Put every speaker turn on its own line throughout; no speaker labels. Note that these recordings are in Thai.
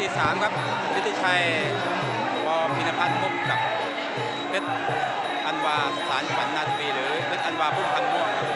ที่สามครับฤทธิชัยปอพินพัฒน์พบกับเพชรอันวาสารฝันนาทีหรือเพชรอันวาพุ่มพันธ์ม่วงครับ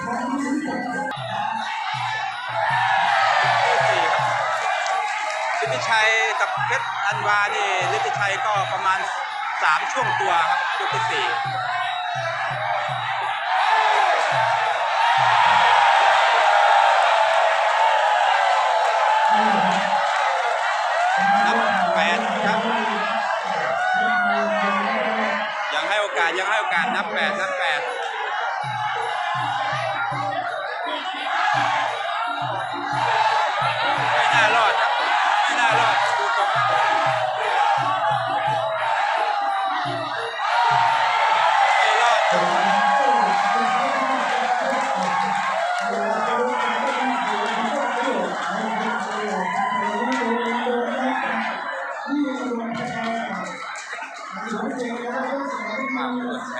ฤทธิชัยกับเพชรอันวานี่ฤทธิชัยก็ประมาณ 3 ช่วงตัวครับยกที่สี่นับแปดครับ ยังให้โอกาสยังให้โอกาสนับแปดนับแป Uma boa.